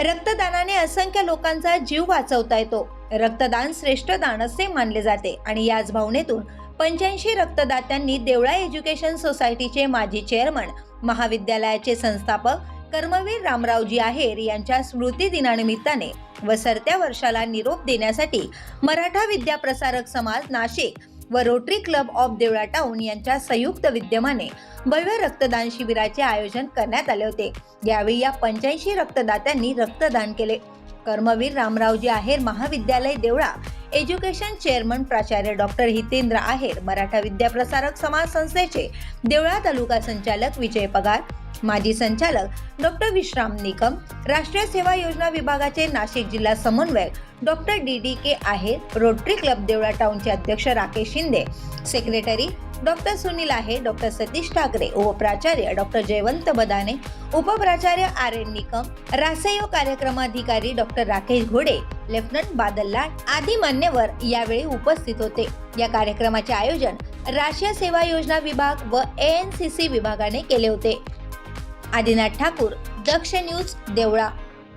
रक्तदानाने असंख्य लोकांचा जीव वाचवता येतो. रक्तदान श्रेष्ठ दान असे मानले जाते आणि याच भावनेतून पंच्याऐंशी रक्तदात्यांनी देवळा एज्युकेशन सोसायटीचे माजी चेअरमन महाविद्यालयाचे संस्थापक कर्मवीर रामरावजी आहेर यांच्या स्मृती दिनानिमित्ताने व सरत्या वर्षाला निरोप देण्यासाठी मराठा विद्या प्रसारक समाज नाशिक व Rotary club of Deola town यांच्या संयुक्त विद्यमाने भव्य रक्तदान शिबिराचे आयोजन करण्यात आले होते. यावेळी या पंच्याऐंशी रक्तदात्यांनी रक्तदान केले. कर्मवीर रामरावजी आहेर महाविद्यालय देवळा एज्युकेशन चेअरमन प्राचार्य डॉक्टर हितेंद्र आहेर मराठा विद्याप्रसारक समाज संस्थेचे देवळा तालुका संचालक विजय पगार माजी संचालक डॉक्टर विश्राम निकम राष्ट्रीय सेवा योजना विभागाचे नाशिक जिल्हा समन्वयक डॉक्टर डी डी के आहेत रोटरी क्लब देवळा टाउनचे अध्यक्ष राकेश शिंदे सेक्रेटरी डॉक्टर सुनील आहे डॉक्टर सतीश ठाकरे उपप्राचार्य डॉक्टर जयवंत बदाने उपप्राचार्य आर एन निकम रासयो कार्यक्रमाधिकारी डॉक्टर राकेश घोडे लेफ्टनंट बादल लाट आदी मान्यवर यावेळी उपस्थित होते. या कार्यक्रमाचे आयोजन राष्ट्रीय सेवा योजना विभाग व एन सी सी विभागाने केले होते. आदिनाथ ठाकूर दक्ष न्यूज देवळा.